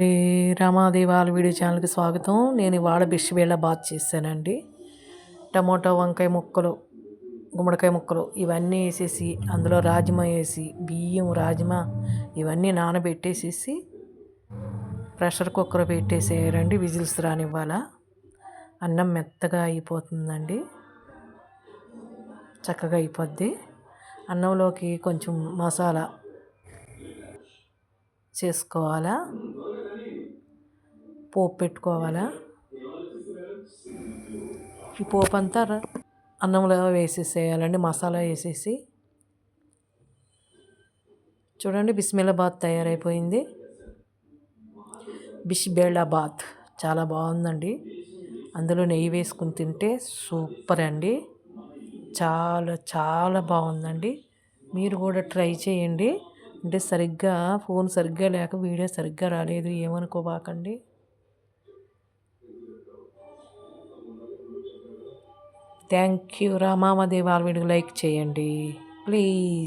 Shri రామాదేవాల video ఛానల్కి స్వాగతం. నేను ఇవాళ బిష్బేళ్ళ బాత్ చేశానండి. టమోటా వంకాయ ముక్కలు గుమ్మడికాయ ముక్కలు ఇవన్నీ వేసేసి అందులో రాజ్మా వేసి బియ్యం రాజ్మా ఇవన్నీ నానబెట్టేసేసి ప్రెషర్ కుక్కర్ పెట్టేసేయాలండి విజిల్స్ రానివ్వాల. అన్నం మెత్తగా అయిపోతుందండి. చక్కగా అయిపోద్ది. అన్నంలోకి కొంచెం మసాలా చేసుకోవాలా. పోపు పెట్టుకోవాలా ఈ పోపు అంతా అన్నంలో వేసేసేయాలండి మసాలా వేసేసి. చూడండి బిస్మిల్లాబాద్ తయారైపోయింది. బిష్బేళాబాద్ చాలా బాగుందండి. అందులో నెయ్యి వేసుకుని తింటే సూపర్ అండి. చాలా చాలా బాగుందండి. మీరు కూడా ట్రై చేయండి. అంటే సరిగ్గా ఫోన్ సరిగ్గా లేక వీడియో సరిగ్గా రాలేదు ఏమనుకోబాకండి. థ్యాంక్ యూ రామాదేవాల వీడియో లైక్ చేయండి. ప్లీజ్